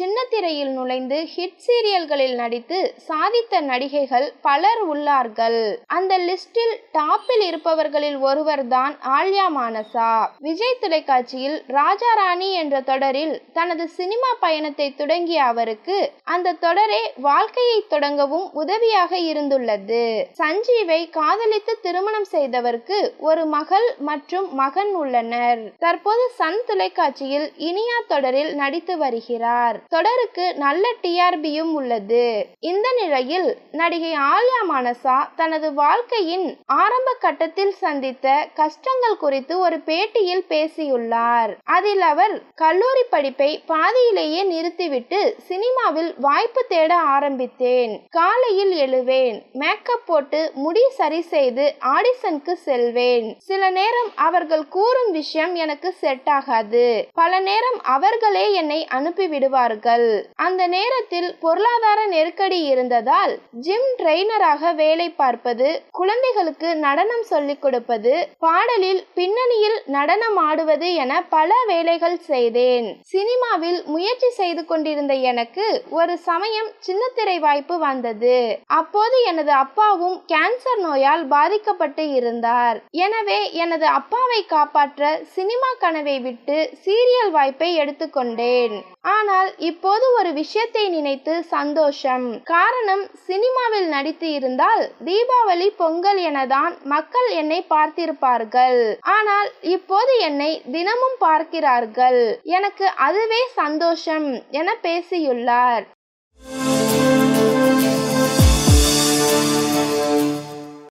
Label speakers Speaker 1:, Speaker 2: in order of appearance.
Speaker 1: சின்னத்திரையில் நுழைந்து ஹிட் சீரியல்களில் நடித்து சாதித்த நடிகைகள் பலர் உள்ளார்கள். அந்த லிஸ்டில் டாப்பில் இருப்பவர்களில் ஒருவர்தான் ஆல்யா மானசா. விஜய் தொலைக்காட்சியில் ராஜா ராணி என்ற தொடரில் தனது சினிமா பயணத்தை தொடங்கிய அவருக்கு அந்த தொடரே வாழ்க்கையை தொடங்கவும் உதவியாக இருந்துள்ளது. சஞ்சீவை காதலித்து திருமணம் செய்தவருக்கு ஒரு மகள் மற்றும் மகன் உள்ளனர். தற்போது சன் தொலைக்காட்சியில் இனியா தொடரில் நடித்து வருகிறார். தொடருக்கு நல்ல டிஆர்பியும் உள்ளது. இந்த நிலையில் நடிகை ஆல்யா மானசா தனது வாழ்க்கையின் ஆரம்ப கட்டத்தில் சந்தித்த கஷ்டங்கள் குறித்து ஒரு பேட்டியில் பேசியுள்ளார். அதில் அவர் கல்லூரி படிப்பை பாதியிலேயே நிறுத்திவிட்டு சினிமாவில் வாய்ப்பு தேட ஆரம்பித்தேன். காலையில் எழுவேன் மேக்கப் போட்டு முடி சரி செய்து ஆடிஷனுக்கு செல்வேன். சில நேரம் அவர்கள் கூறும் விஷயம் எனக்கு செட் ஆகாது. பல நேரம் அவர்களே என்னை அனுப்பிவிடுவார்கள் அந்த நேரத்தில் பொருளாதார நெருக்கடி இருந்ததால் ஜிம் ட்ரெய்னராக வேலை பார்ப்பது குழந்தைகளுக்கு நடனம் சொல்லிக் கொடுப்பது பாடலில் பின்னணியில் நடனம் ஆடுவது என பல வேலைகள் செய்தேன். சினிமாவில் முயற்சி செய்து கொண்டிருந்த எனக்கு ஒரு சமயம் சின்னத்திரை வாய்ப்பு வந்தது. அப்போது எனது அப்பாவும் கேன்சர் நோயால் பாதிக்கப்பட்டு இருந்தார். எனவே எனது அப்பாவை காப்பாற்ற சினிமா கனவை விட்டு சீரியல் வாய்ப்பை எடுத்துக்கொண்டேன் ஆனால் இப்போது ஒரு விஷயத்தை நினைத்து சந்தோஷம். காரணம் சினிமாவில் நடித்து இருந்தால் தீபாவளி பொங்கல் எனதான் மக்கள் என்னை பார்த்திருப்பார்கள். ஆனால் இப்போது என்னை தினமும் பார்க்கிறார்கள். எனக்கு அதுவே சந்தோஷம் என பேசியுள்ளார்.